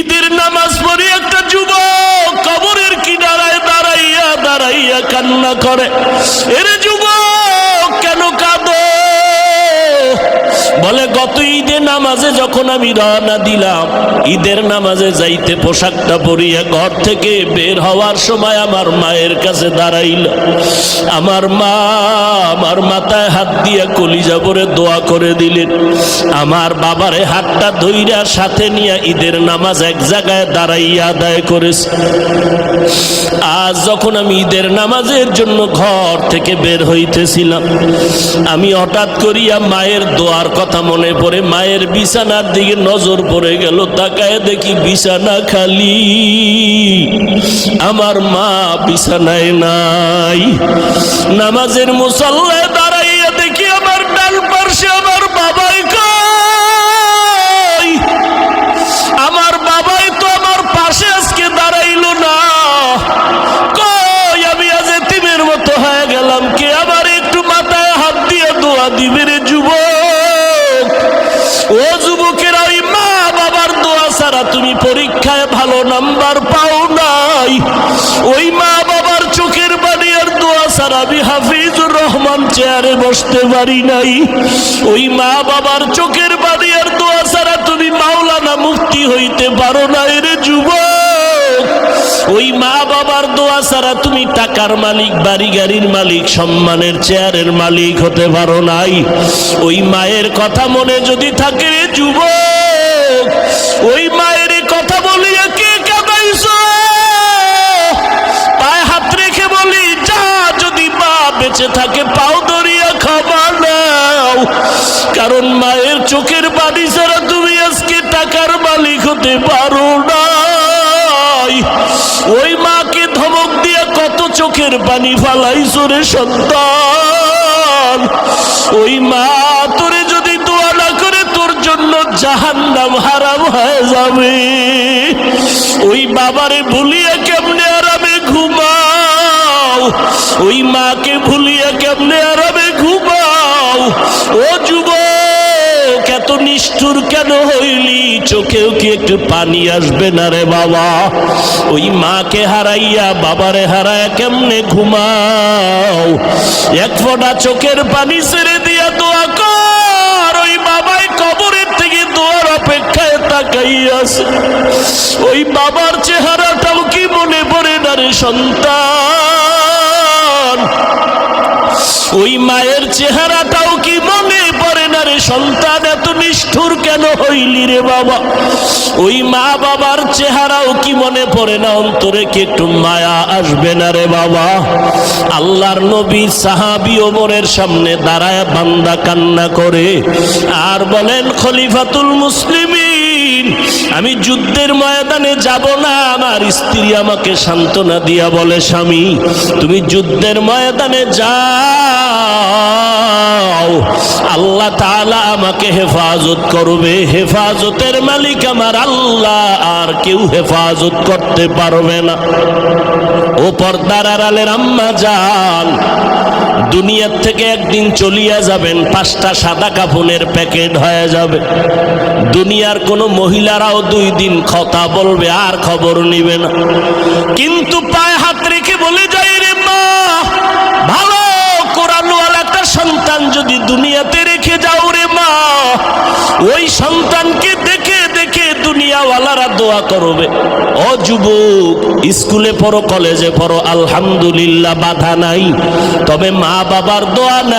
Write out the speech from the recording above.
ঈদের নামাজ পড়ে একটা যুবক কবরের কিনারায় দাঁড়াইয়া দাঁড়াইয়া কান্না করে। এর নামাজে যখন আমি রওনা দিলাম, ঈদের নামাজে যাইতে পোশাকটা পরিয়া ঘর থেকে বের হওয়ার সময় আমার মায়ের কাছে দাঁড়াইল। আমার মা, আমার মাথায় হাত দিয়া কলিজা ভরে দোয়া করে দিলেন। আমার বাবারে হাতটা ধইরা সাথে নিয়ে ঈদের নামাজ এক জায়গায় দাঁড়াইয়া আদায় করেছে। আজ যখন আমি ঈদের নামাজের জন্য ঘর থেকে বের হইতেছিলাম, আমি হঠাৎ করিয়া মায়ের দোয়ার কথা মনে পড়ে, মায়ের বিছানার দিকে নজর পড়ে গেল, তাকায় দেখি বিছানা খালি। আমার মা বিছানায় নাই। নামাজের মুসল্লায় দাঁড়াইয়া দেখি আমার ডাল পার্শ্বে আমার বাবাই আমার বাবাই তো আমার পাশে আজকে দাঁড়াইলো না। কই, আমি আজ এতিমের মতো হয়ে গেলাম কে আমার একটু মাথায় হাত দিয়ে দোয়া দিবে রে যুবক? ও যুবকেরা ওই মা বাবার দোয়া ছাড়া তুমি পরীক্ষায় ভালো নাম্বার পাও নাই, ওই মা বাবার চোখের বাড়ি আর দোয়া ছাড়া আমি হাফিজুর রহমান চেয়ারে বসতে পারি নাই। ওই মা বাবার চোখের বাড়ি আর দোয়া ছাড়া তুমি মাওলানা মুক্তি হইতে পারো না রে যুবক। ওই মা বাবার দোয়া ছাড়া তুমি টাকার মালিক বাড়ি গাড়ির মালিক, সম্মানের চেয়ারের মালিক হতে পারো নাই। ওই মায়ের কথা মনে যদি থাকে যুবক ওই মায়ের কথা বলিয়া কে কাঁদাইছো? পায়ে হাত রেখে বলি, যা, যদি মা বেঁচে থাকে, পাও দরিয়া খাবা নাও। কারণ মায়ের চোখের বাড়ি ছাড়া তুমি আজকে টাকার মালিক হতে পারো নাই। ওই মাকে ধমক দিয়ে কত চোখের পানি ফালাইছো রে সন্তান। ওই মা তোরে যদি দোয়া না করে তোর জন্য জাহান্নাম হারাম হয়ে যাবে। ওই বাবারে ভুলিয়ে কেমনে আরামে ঘুমাও? ওই মাকে ভুলিয়ে কেমনে আরামে ঘুমাও? ও যুবক, এত নিষ্ঠুর কেন হইলি? চোখেও কি একটু পানি আসবে না রে বাবা? ওই মাকে হারাইয়া বাবারে হারায় কেমনে ঘুমাও? এক ফোঁটা চোখের পানি ছেড়ে দিয়া তাকাইয়াছে ওই বাবার চেহারাটাও কি মনে পড়ে না রে সন্তান? ওই মায়ের চেহারাটাও কি মনে পড়ে না রে সন্তান? এত নিষ্ঠুর কেন হইলি রে বাবা? ওই মা বাবার চেহারাও কি মনে পড়ে না? অন্তরে কি একটু মায়া আসবে না রে বাবা? আল্লাহর নবী সাহাবি ওমরের সামনে দাঁড়ায় বান্দা কান্না করে আর বলেন, খলিফাতুল মুসলিমিন। Team. আমি যুদ্ধের ময়দানে যাব না, আমার স্ত্রী আমাকে সান্ত্বনা দিয়া বলে, স্বামী, তুমি যুদ্ধের ময়দানে যাও। আল্লাহ তাআলা আমাকে হেফাজত করবে। হেফাজতের মালিক আমার আল্লাহ, আর কেউ হেফাজত করতে পারবে না। ও পর্দার আড়ালের আম্মা যান দুনিয়ার থেকে একদিন চলিয়া যাবেন, পাঁচটা সাদা কাফনের প্যাকেট হয়ে যাবে। দুনিয়ার কোনো মহিলারাও দুই দিন কথা বলবে, আর খবর নিবে না। কিন্তু পায়ে হাত রেখে বলে যাই রে মা, ভালো কোরআনওয়ালা একটা সন্তান যদি দুনিয়াতে রেখে যাও রে মা, ওই সন্তানকে দেখে দেখে দুনিয়াওয়ালারা দোয়া করবে। ও যুবক, স্কুলে পড়ো, কলেজে পড়ো, আলহামদুলিল্লাহ, বাধা নাই। তবে মা বাবার দোয়া না